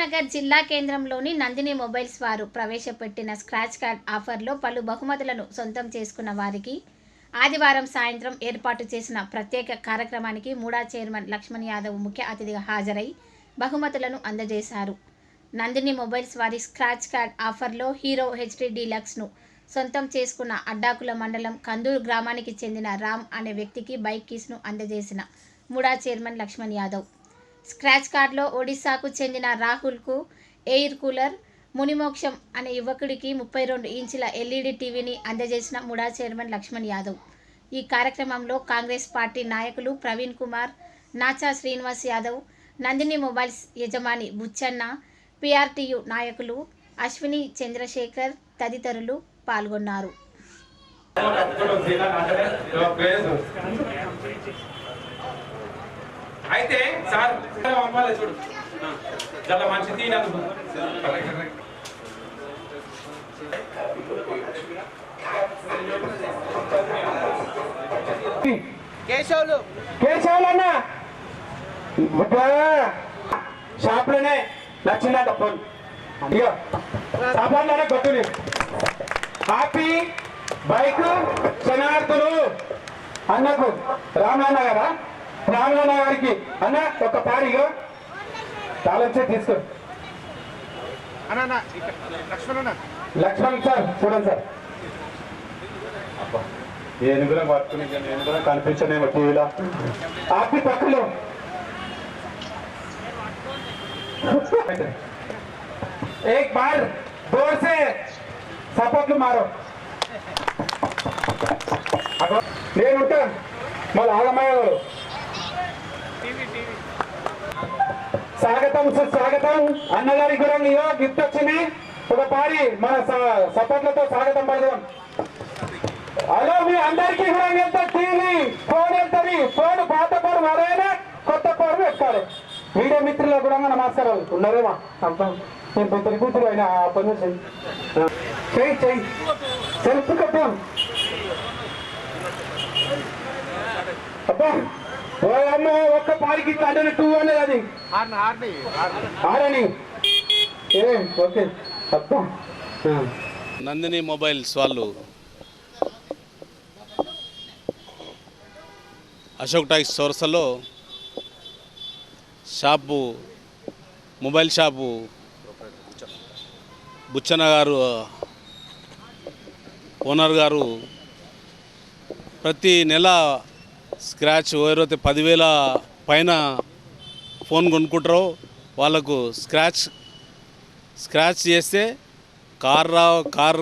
కరీంనగర్ జిల్లా కేంద్రంలోని నందిని మొబైల్స్ వారు ప్రవేశపెట్టిన స్క్రాచ్ కార్డ్ ఆఫర్లో పలు బహుమతులను సొంతం చేసుకున్న వారికి ఆదివారం సాయంత్రం ఏర్పాటు చేసిన ప్రత్యేక కార్యక్రమానికి మూడా చైర్మన్ లక్ష్మణ్ యాదవ్ ముఖ్య అతిథిగా హాజరై బహుమతులను అందజేశారు. నందిని మొబైల్స్ వారి స్క్రాచ్ కార్డ్ ఆఫర్లో హీరో హెచ్డి డీలక్స్ను సొంతం చేసుకున్న అడ్డాకుల మండలం కందూరు గ్రామానికి చెందిన రామ్ అనే వ్యక్తికి బైక్ కీస్ను అందజేసిన మూడా చైర్మన్ లక్ష్మణ్ యాదవ్. స్క్రాచ్ కార్డ్లో ఒడిశాకు చెందిన రాహుల్కు ఎయిర్ కూలర్ మునిమోక్షం అనే యువకుడికి ముప్పై రెండు ఇంచుల ఎల్ఈడి టీవీని అందజేసిన ముడా చైర్మన్ లక్ష్మణ్ యాదవ్. ఈ కార్యక్రమంలో కాంగ్రెస్ పార్టీ నాయకులు ప్రవీణ్ కుమార్ నాచా శ్రీనివాస్ యాదవ్ నందిని మొబైల్స్ యజమాని బుచ్చన్న పిఆర్టీయు నాయకులు అశ్విని చంద్రశేఖర్ తదితరులు పాల్గొన్నారు. అయితే సార్ పంపాలి చూడు. చాలా మంచి తీనందుకు కేశవులు. కేశవులన్న! షాప్లోనే నచ్చిందంట ఫోన్. ఇగో షాప్లోనే కొట్టుని. హ్యాపీ బైక్ శనార్థులు అన్నకు. రామనాన్న గారా? రామనాన్న గారికి అన్న ఒక పారిగో తాళం చేసి తీసుకో అన్న లక్ష్మణ లక్ష్మణ్ సార్ చూడండి సార్ నేను కూడా పట్టుకుని నేను కూడా కనిపించనేమో టీవీలో ఆపి పక్కలో एक बार जोर से సపోర్ట్లు మారో అగో నేను ఉంటాను మళ్ళీ ఆగమయ్య స్వాగతం సుస్వాగతం అన్నగారి కూడా ఇయో గిఫ్ట్ వచ్చింది. ఒక పారి మన సపోర్ట్లతో స్వాగతం పడదాం హలో మీ అందరికీ కూడా ఎంత టీవీ ఫోన్ వెళ్తుంది ఫోన్ పాత ఫోన్ మరైనా కొత్త ఫోన్ పెట్టుకోవాలి మీడియా మిత్రులకు కూడా నమస్కారాలు ఉన్నారేమా? అంతం నేను పెద్ద కూతురు అయినా ఆ పని చెయ్యి చెయ్యి సెల్ఫ్ కట్టాం. అబ్బా. ఓ అమ్మ ఒక్క టూ అనేది అది. హార్న్ హార్న్ ఆరని ఏ ఓకే. నందిని మొబైల్స్ వాళ్ళు. అశోక్ టాక్స్ చౌరసలో షాపు మొబైల్ షాపు. బుచ్చన్న గారు ఓనర్ గారు ప్రతి నెల స్క్రాచ్ ఎవరైతే పదివేల పైన ఫోన్ కొనుక్కుంటారో వాళ్ళకు స్క్రాచ్ స్క్రాచ్ చేస్తే కార్ రా కార్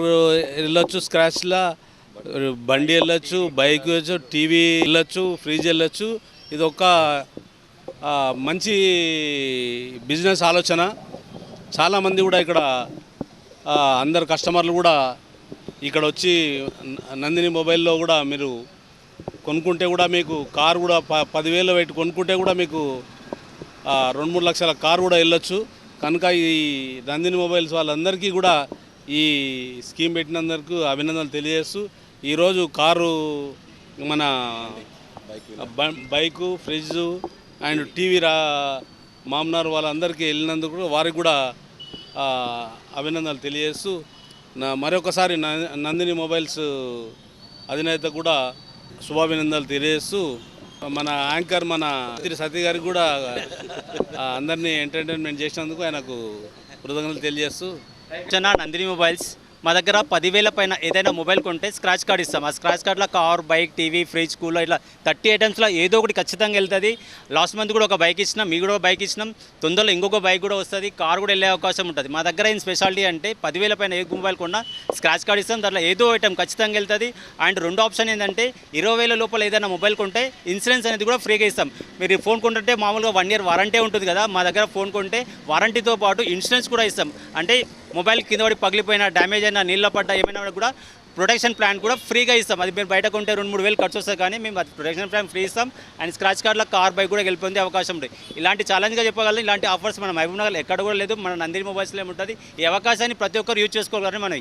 వెళ్ళొచ్చు స్క్రాచ్లా బండి వెళ్ళొచ్చు బైక్ వెళ్ళచ్చు టీవీ వెళ్ళొచ్చు ఫ్రిడ్జ్ వెళ్ళొచ్చు. ఇది ఒక మంచి బిజినెస్ ఆలోచన. చాలామంది కూడా ఇక్కడ అందరు కస్టమర్లు కూడా ఇక్కడ వచ్చి నందిని మొబైల్లో కూడా మీరు కొనుక్కుంటే కూడా మీకు కారు కూడా ప పదివేలు పెట్టి కొనుక్కుంటే కూడా మీకు రెండు మూడు లక్షల కారు కూడా వెళ్ళొచ్చు. కనుక ఈ నందిని మొబైల్స్ వాళ్ళందరికీ కూడా ఈ స్కీమ్ పెట్టినందుకు అభినందనలు తెలియజేస్తూ ఈరోజు కారు మన బైకు ఫ్రిడ్జ్ అండ్ టీవీ రా మామనార్ వాళ్ళందరికీ వెళ్ళినందుకు కూడా వారికి కూడా అభినందనలు తెలియజేస్తూ మరొకసారి న- నందిని మొబైల్స్ అధినేత కూడా శుభాభినందనలు తెలియజేస్తూ మన యాంకర్ మన తిరి సతీ గారికి కూడా అందరినీ ఎంటర్టైన్మెంట్ చేసినందుకు ఆయనకు కృతజ్ఞతలు తెలియజేస్తూ. నందిని మొబైల్స్. మా దగ్గర పదివేల పైన ఏదైనా మొబైల్ కొంటే స్క్రాచ్ కార్డ్ ఇస్తాం. ఆ స్క్రాచ్ కార్డ్లో car bike TV fridge cooler ఇట్లా థర్టీ ఐటమ్స్లో ఏదో ఒకటి ఖచ్చితంగా వెళ్తుంది. లాస్ట్ మంత్ కూడా ఒక బైక్ ఇచ్చినాం మీ కూడా బైక్ ఇచ్చినాం. తొందరలో ఇంకొక బైక్ కూడా వస్తుంది. కార్ కూడా వెళ్ళే అవకాశం ఉంటుంది. మా దగ్గర ఏం స్పెషాలిటీ అంటే పదివేల పైన ఏ మొబైల్ కొన్నా స్క్రాచ్ కార్డ్ ఇస్తాం. దాంట్లో ఏదో ఐటమ్ ఖచ్చితంగా వెళ్తుంది. అండ్ రెండు ఆప్షన్ ఏంటంటే ఇరవై వేల లోపల ఏదైనా మొబైల్ కొంటే ఇన్సూరెన్స్ అనేది కూడా ఫ్రీగా ఇస్తాం. మీరు ఫోన్ కొంటుంటే మామూలుగా వన్ ఇయర్ వారంటీ ఉంటుంది కదా. మా దగ్గర ఫోన్ కొంటే వారంటీతో పాటు ఇన్సూరెన్స్ కూడా ఇస్తాం. అంటే మొబైల్ కింద పడి పగిలిపోయినా డ్యామేజ్ ఏదైనా నీళ్ళ పడ్డా ఏమైనా కూడా ప్రొటెక్షన్ ప్లాన్ కూడా ఫ్రీగా ఇస్తాం. అది మీరు బయటకు ఉంటే రెండు మూడు వేలు ఖర్చు వస్తుంది కానీ మేము అది ప్రొటెక్షన్ ప్లాన్ ఫ్రీ ఇస్తాం. అండ్ స్క్రాచ్ కార్డ్లో కార్ బైక్ కూడా వెళ్ళిపోయింది అవకాశం ఉంది. ఇలాంటి ఛాలెంజ్గా చెప్పగలం ఇలాంటి ఆఫర్స్ మన మహబూబ్ నగర్ ఎక్కడ కూడా లేదు. మన నందిని మొబైల్స్లో ఏముంటుంది? ఈ అవకాశాన్ని ప్రతి ఒక్కరు యూజ్ చేసుకోగలరని మనం